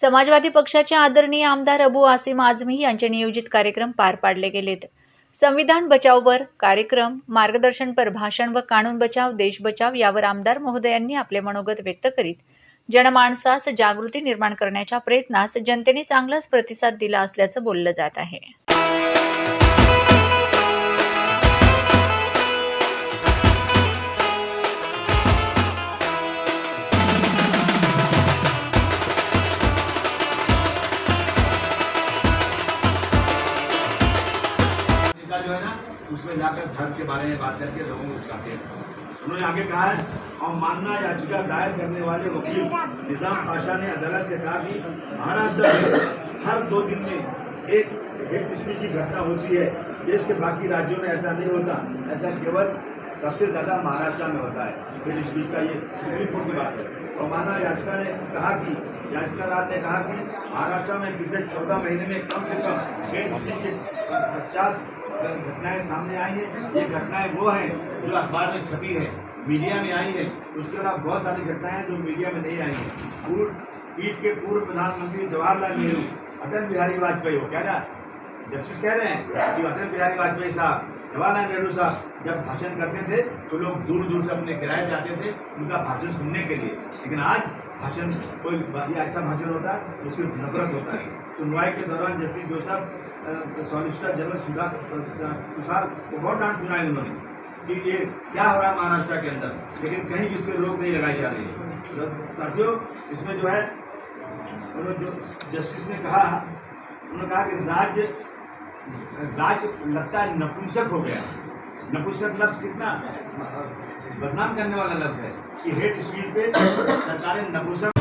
समाजवादी पक्षाचे आदरणीय आमदार अबू आसिम आझमी यांचे नियोजित कार्यक्रम पार पाडले गेलेत. संविधान बचाववर कार्यक्रम मार्गदर्शनपर भाषण व कानून बचाव देश बचाव यावर आमदार महोदयांनी आपले मनोगत व्यक्त करीत जनमानसास जागृती निर्माण करण्याच्या प्रयत्नास जनतेने चांगलाच प्रतिसाद दिला असल्याचं बोललं जात आहे. उसमें जाकर धर्म के बारे में बात करके लोगों को उकसाते हैं। उन्होंने आगे कहा है और मानना याचिका दायर करने वाले वकील निज़ाम पाशा ने अदालत से कहा कि महाराष्ट्र में हर दो दिन में एक हेट स्पीच की घटना होती है। देश के बाकी राज्यों में ऐसा नहीं होता। ऐसा केवल सबसे ज़्यादा महाराष्ट्र में होता है। हेट स्पीच का ये सुप्रीम कोर्ट की बात है। और माना याचिका ने कहा कि याचिकाकार ने कहा कि महाराष्ट्र में पिछले चौदह महीने में कम से कम पचास घटनाएँ सामने आई हैं। ये घटनाएँ वो हैं जो अखबार में छपी है, मीडिया में आई है। उसके अलावा बहुत सारी घटनाएँ जो मीडिया में नहीं आई हैं। पूर्व पीठ के पूर्व प्रधानमंत्री जवाहरलाल नेहरू अटल बिहारी वाजपेयी हो क्या ना? जस्टिस कह रहे हैं कि अटल बिहारी वाजपेयी साहब जवाहरलाल नेहरू साहब जब भाषण करते थे तो लोग दूर दूर से अपने किराए से आते थे उनका भाषण सुनने के लिए। लेकिन आज भाषण कोई ऐसा भाषण होता है जो सिर्फ़ नफरत होता है। सुनवाई के दौरान Justice Joseph solicitor general Sudha Tushar को बहुत डांट सुनाई उन्होंने कि ये क्या हो रहा है महाराष्ट्र के अंदर। लेकिन कहीं भी इस पर रोक नहीं लगाई जा रही है। तो साथियों इसमें जो है जो जस्टिस ने कहा, उन्होंने कहा कि राज्य राज्य लगता है नपुंसक हो गया। नपुंसक लफ्ज कितना? बदनाम करने वाला लफ्ज है। कि हेट स्पीच पे सरकारें नपुंसक